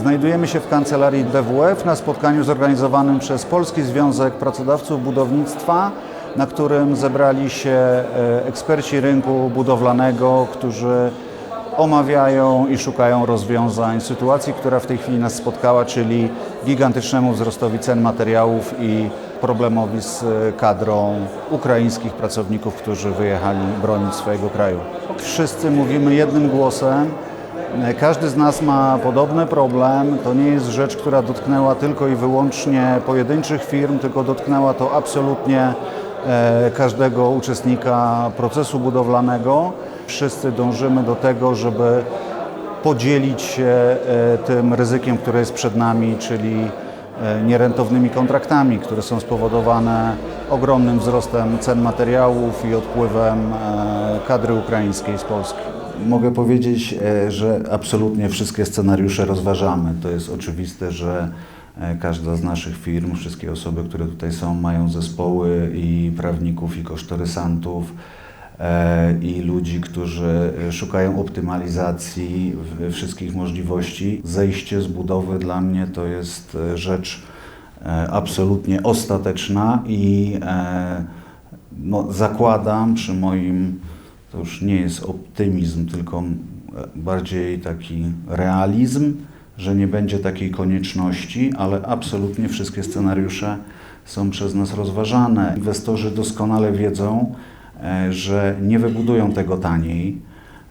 Znajdujemy się w kancelarii DWF na spotkaniu zorganizowanym przez Polski Związek Pracodawców Budownictwa, na którym zebrali się e, eksperci rynku budowlanego, którzy omawiają i szukają rozwiązań sytuacji, która w tej chwili nas spotkała, czyli gigantycznemu wzrostowi cen materiałów i problemowi z e, kadrą ukraińskich pracowników, którzy wyjechali bronić swojego kraju. Wszyscy mówimy jednym głosem. Każdy z nas ma podobny problem. To nie jest rzecz, która dotknęła tylko i wyłącznie pojedynczych firm, tylko dotknęła to absolutnie e, każdego uczestnika procesu budowlanego. Wszyscy dążymy do tego, żeby podzielić się e, tym ryzykiem, które jest przed nami, czyli e, nierentownymi kontraktami, które są spowodowane ogromnym wzrostem cen materiałów i odpływem kadry ukraińskiej z Polski. Mogę powiedzieć, e, że absolutnie wszystkie scenariusze rozważamy. To jest oczywiste, że e, każda z naszych firm, wszystkie osoby, które tutaj są, mają zespoły i prawników, i kosztorysantów, e, i ludzi, którzy szukają optymalizacji wszystkich możliwości. Zejście z budowy dla mnie to jest rzecz absolutnie ostateczna i no, zakładam przy moim, to już nie jest optymizm, tylko bardziej taki realizm, że nie będzie takiej konieczności, ale absolutnie wszystkie scenariusze są przez nas rozważane. Inwestorzy doskonale wiedzą, e, że nie wybudują tego taniej.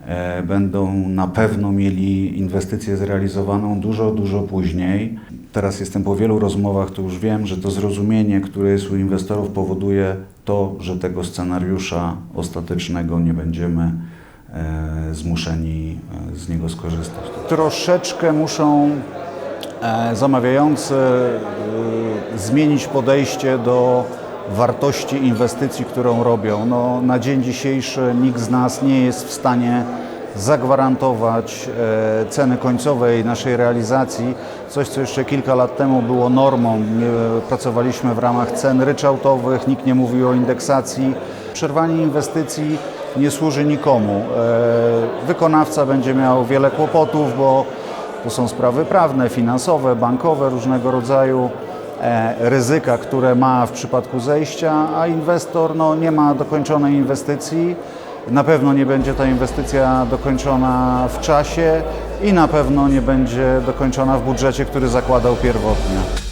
E, Będą na pewno mieli inwestycję zrealizowaną dużo, dużo później. Teraz jestem po wielu rozmowach, to już wiem, że to zrozumienie, które jest u inwestorów, powoduje to, że tego scenariusza ostatecznego nie będziemy e, zmuszeni e, z niego skorzystać. Troszeczkę muszą e, zamawiający e, zmienić podejście do wartości inwestycji, którą robią. No, na dzień dzisiejszy nikt z nas nie jest w stanie zagwarantować e, ceny końcowej naszej realizacji. Coś, co jeszcze kilka lat temu było normą. E, Pracowaliśmy w ramach cen ryczałtowych, nikt nie mówił o indeksacji. Przerwanie inwestycji nie służy nikomu. E, Wykonawca będzie miał wiele kłopotów, bo to są sprawy prawne, finansowe, bankowe różnego rodzaju ryzyka, które ma w przypadku zejścia, a inwestor no, nie ma dokończonej inwestycji. Na pewno nie będzie ta inwestycja dokończona w czasie i na pewno nie będzie dokończona w budżecie, który zakładał pierwotnie.